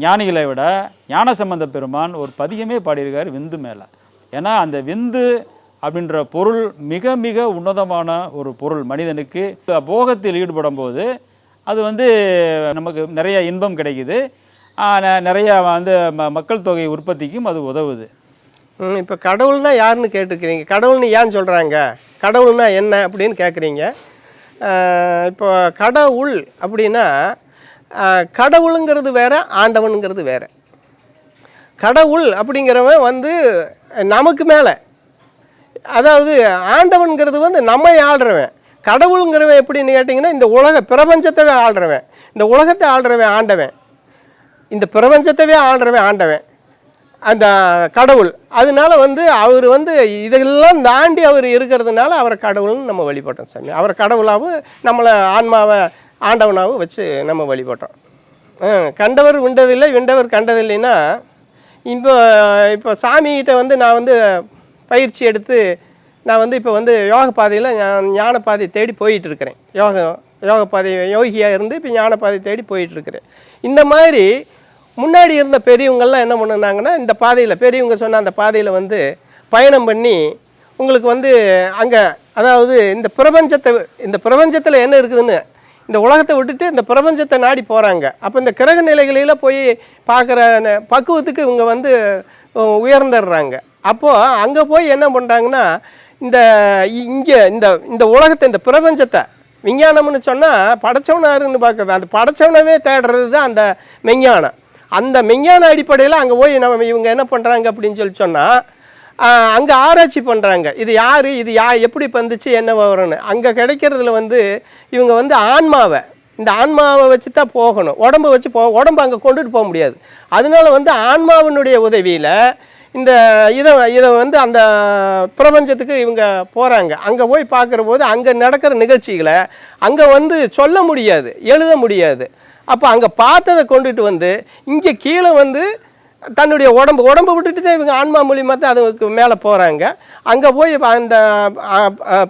ஞானிகளை விட ஞானசம்பந்த பெருமான் ஒரு பதிகமே பாடியிருக்கார் விந்து மேலே. ஏன்னா அந்த விந்து அப்படின்ற பொருள் மிக மிக உன்னதமான ஒரு பொருள் மனிதனுக்கு. போகத்தில் ஈடுபடும் போது அது வந்து நமக்கு நிறைய இன்பம் கிடைக்குது. நிறையா ந- வந்து ம- மக்கள் தொகை உற்பத்திக்கும் அது உதவுது. இப்போ கடவுள்னா யாருன்னு கேட்டுக்கிறீங்க? கடவுள்னு ஏன் சொல்கிறாங்க கடவுள்னா என்ன அப்படின்னு கேட்குறீங்க இப்போ கடவுள் அப்படின்னா கடவுளுங்கிறது வேற ஆண்டவனுங்கிறது வேற. கடவுள் அப்படிங்கிறவன் வந்து நமக்கு மேலே. அதாவது ஆண்டவன்கிறது வந்து நம்மை ஆள்றவன். கடவுளுங்கிறவன் எப்படின்னு கேட்டிங்கன்னா இந்த உலக பிரபஞ்சத்தவே ஆள்றவன். இந்த உலகத்தை ஆள்றவன் ஆண்டவன். இந்த பிரபஞ்சத்தவே ஆள்றவன் ஆண்டவன். அந்த கடவுள். அதனால வந்து அவர் வந்து இதெல்லாம் தாண்டி அவர் இருக்கிறதுனால அவரை கடவுள்னு நம்ம வழிபட்டோம் சாமி. அவரை கடவுளாகவும் நம்மளை ஆன்மாவை ஆண்டவனாகவும் வச்சு நம்ம வழிபட்டோம் கண்டவர் விண்டதில்லை விண்டவர் கண்டதில்லைன்னா இப்போ இப்போ சாமிகிட்ட வந்து நான் வந்து பயிற்சி எடுத்து நான் வந்து இப்போ வந்து யோக பாதையில் ஞான பாதை தேடி போயிட்டுருக்கிறேன். யோக யோக பாதை யோகியாக இருந்து இப்போ ஞான பாதை தேடி போயிட்டுருக்கிறேன். இந்த மாதிரி முன்னாடி இருந்த பெரியவங்கள்லாம் என்ன பண்ணுனாங்கன்னா இந்த பாதையில் பெரியவங்க சொன்ன அந்த பாதையில் வந்து பயணம் பண்ணி உங்களுக்கு வந்து அங்கே அதாவது இந்த பிரபஞ்சத்தை இந்த பிரபஞ்சத்தில் என்ன இருக்குதுன்னு இந்த உலகத்தை விட்டுட்டு இந்த பிரபஞ்சத்தை நாடி போகிறாங்க அப்போ இந்த கிரக நிலைகளில் போய் பார்க்குற பக்குவத்துக்கு இவங்க வந்து உயர்ந்துடுறாங்க. அப்போது அங்கே போய் என்ன பண்ணுறாங்கன்னா இந்த இங்கே இந்த இந்த உலகத்தை இந்த பிரபஞ்சத்தை விஞ்ஞானம்னு சொன்னால் படைச்சவனாருன்னு பார்க்குறது. அந்த படைச்சவனவே தேடுறது தான் அந்த மெஞ்ஞானம் அந்த மெஞ்ஞான அடிப்படையில் அங்கே போய் நம்ம இவங்க என்ன பண்ணுறாங்க அப்படின்னு சொல்லி சொன்னால் அங்கே ஆராய்ச்சி பண்ணுறாங்க இது யார்? இது யா எப்படி பந்துச்சு? என்ன வரும்னு அங்கே கிடைக்கிறதுல வந்து இவங்க வந்து ஆன்மாவை இந்த ஆன்மாவை வச்சு தான் போகணும். உடம்பு வச்சு போ உடம்பு அங்கே கொண்டுட்டு போக முடியாது. அதனால வந்து ஆன்மாவினுடைய உதவியில் இந்த இதை இதை வந்து அந்த பிரபஞ்சத்துக்கு இவங்க போகிறாங்க அங்கே போய் பார்க்குற போது அங்கே நடக்கிற நிகழ்ச்சிகளை அங்கே வந்து சொல்ல முடியாது எழுத முடியாது. அப்போ அங்கே பார்த்ததை கொண்டுட்டு வந்து இங்கே கீழே வந்து தன்னுடைய உடம்பு உடம்பு விட்டுட்டு தான் இவங்க ஆன்மா மூலியமாக தான் அதுக்கு மேலே போகிறாங்க அங்கே போய் அந்த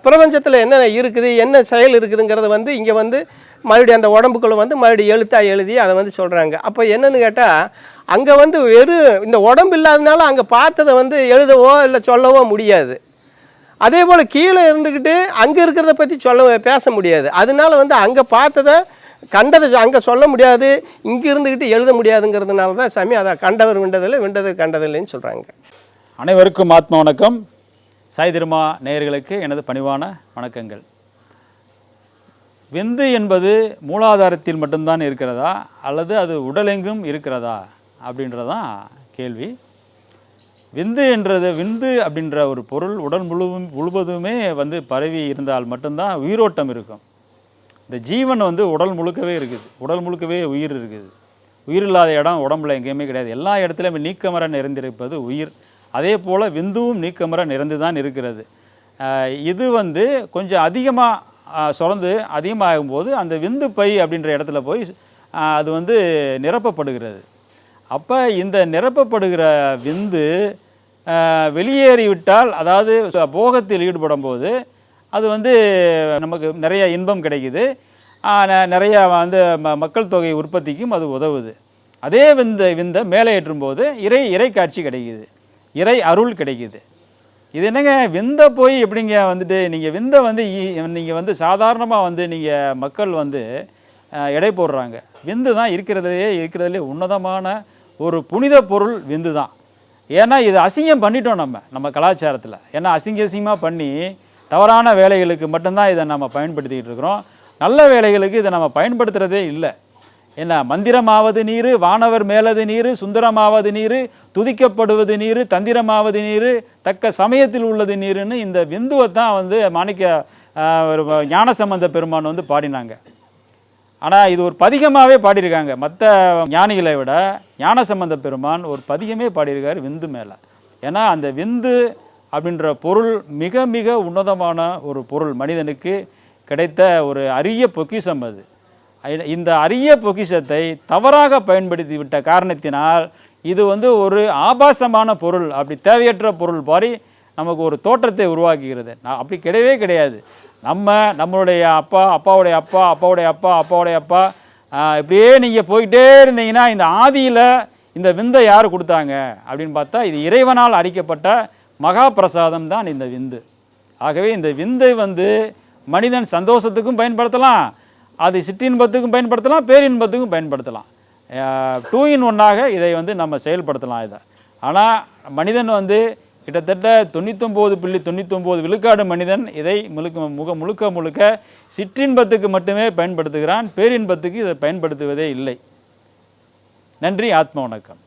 பிரபஞ்சத்தில் என்ன இருக்குது என்ன செயல் இருக்குதுங்கிறத வந்து இங்கே வந்து மறுபடியும் அந்த உடம்புக்குள்ளே வந்து மறுபடியும் எழுத்தாக எழுதி அதை வந்து சொல்கிறாங்க அப்போ என்னென்னு கேட்டால் அங்கே வந்து வெறும் இந்த உடம்பு இல்லாதனால அங்கே பார்த்ததை வந்து எழுதவோ இல்லை சொல்லவோ முடியாது. அதே போல் கீழே இருந்துக்கிட்டு அங்கே இருக்கிறத பற்றி சொல்ல பேச முடியாது. அதனால வந்து அங்கே பார்த்ததை கண்டது அங்கே சொல்ல முடியாது இங்கே இருந்துக்கிட்டு எழுத முடியாதுங்கிறதுனால தான் சாமி அதை கண்டவர் விண்டதில்லை விண்டது கண்டதில்லைன்னு சொல்கிறாங்க அனைவருக்கும் ஆத்ம வணக்கம். சாய் திருமா நேயர்களுக்கு எனது பணிவான வணக்கங்கள். விந்து என்பது மூலாதாரத்தில் மட்டும்தான் இருக்கிறதா அல்லது அது உடலெங்கும் இருக்கிறதா அப்படின்றதான் கேள்வி. விந்து என்றது விந்து அப்படின்ற ஒரு பொருள் உடல் முழுவதும் முழுவதுமே வந்து பரவி இருந்தால் மட்டும்தான் உயிரோட்டம் இருக்கும். இந்த ஜீவன் வந்து உடல் முழுக்கவே இருக்குது. உடல் முழுக்கவே உயிர் இருக்குது. உயிர் இல்லாத இடம் உடம்புல எங்கேயுமே கிடையாது. எல்லா இடத்துலையுமே நீக்கமர நிறைந்திருப்பது உயிர். அதே போல் விந்துவும் நீக்கமர நிறைந்து தான் இருக்கிறது இது வந்து கொஞ்சம் அதிகமாக சுரந்து அதிகமாகும்போது அந்த விந்து பை அப்படின்ற இடத்துல போய் அது வந்து நிரப்பப்படுகிறது. அப்போ இந்த நிரப்பப்படுகிற விந்து வெளியேறிவிட்டால் அதாவது போகத்தில் ஈடுபடும் போது அது வந்து நமக்கு நிறைய இன்பம் கிடைக்குது. ந- நிறைய வந்து ம- மக்கள் தொகை உற்பத்திக்கும் அது உதவுது. அதே விந்த விந்த மேலே ஏற்றும்போது இறை இறை காட்சி கிடைக்குது. இறை அருள் கிடைக்குது. இது என்னங்க? விந்த போய் எப்படிங்க வந்துட்டு நீங்கள் விந்த வந்து நீங்கள் வந்து சாதாரணமாக வந்து நீங்கள் மக்கள் வந்து எடை போடுறாங்க. விந்து தான் இருக்கிறதுலே இருக்கிறதுலே உன்னதமான ஒரு புனித பொருள் விந்து தான் ஏன்னா இது அசிங்கம் பண்ணிட்டோம் நம்ம நம்ம கலாச்சாரத்தில். ஏன்னா அசிங்க அசிங்கமாக பண்ணி தவறான வேலைகளுக்கு மட்டும்தான் இதை நம்ம பயன்படுத்திக்கிட்டு இருக்கிறோம். நல்ல வேலைகளுக்கு இதை நம்ம பயன்படுத்துகிறதே இல்லை. என்ன மந்திரமாவது நீர் வானவர் மேலது நீர் சுந்தரமாவது நீர் துதிக்கப்படுவது நீர் தந்திரமாவது நீர் தக்க சமயத்தில் உள்ளது நீருன்னு இந்த விந்துவை தான் வந்து மாணிக்க ஞானசம்பந்த பெருமான் வந்து பாடினாங்க. ஆனால் இது ஒரு பதிகமாகவே பாடியிருக்காங்க. மற்ற ஞானிகளை விட ஞானசம்பந்த பெருமான் ஒரு பதிகமே பாடியிருக்காரு விந்து மேலே. ஏன்னா அந்த விந்து அப்படின்ற பொருள் மிக மிக உன்னதமான ஒரு பொருள். மனிதனுக்கு கிடைத்த ஒரு அரிய பொக்கிஷம் அது. இந்த அரிய பொக்கிஷத்தை தவறாக பயன்படுத்தி விட்ட காரணத்தினால் இது வந்து ஒரு ஆபாசமான பொருள். அப்படி தேவையற்ற பொருள் மாதிரி நமக்கு ஒரு தோற்றத்தை உருவாக்குகிறது. நான் அப்படி கிடையவே கிடையாது. நம்ம நம்மளுடைய அப்பா அப்பாவுடைய அப்பா அப்பாவுடைய அப்பா அப்பாவுடைய அப்பா இப்படியே நீங்கள் போயிட்டே இருந்தீங்கன்னா இந்த ஆதியில் இந்த விந்தை யார் கொடுத்தாங்க? அப்படின்னு பார்த்தா இது இறைவனால் அடிக்கப்பட்ட மகா பிரசாதம் தான் இந்த விந்து. ஆகவே இந்த விந்தை வந்து மனிதன் சந்தோஷத்துக்கும் பயன்படுத்தலாம் அது சிற்றின்பத்துக்கும் பயன்படுத்தலாம் பேரின்பத்துக்கும் பயன்படுத்தலாம். டூ இன் ஒன்னாக இதை வந்து நம்ம செயல்படுத்தலாம் இதை. ஆனால் மனிதன் வந்து கிட்டத்தட்ட தொண்ணூத்தொம்பது புள்ளி தொண்ணூத்தொம்பது விழுக்காடு மனிதன் இதை முழுக்க முக முழுக்க முழுக்க சிற்றின்பத்துக்கு மட்டுமே பயன்படுத்துகிறான் பேரின்பத்துக்கு இதை பயன்படுத்துவதே இல்லை. நன்றி ஆத்ம வணக்கம்.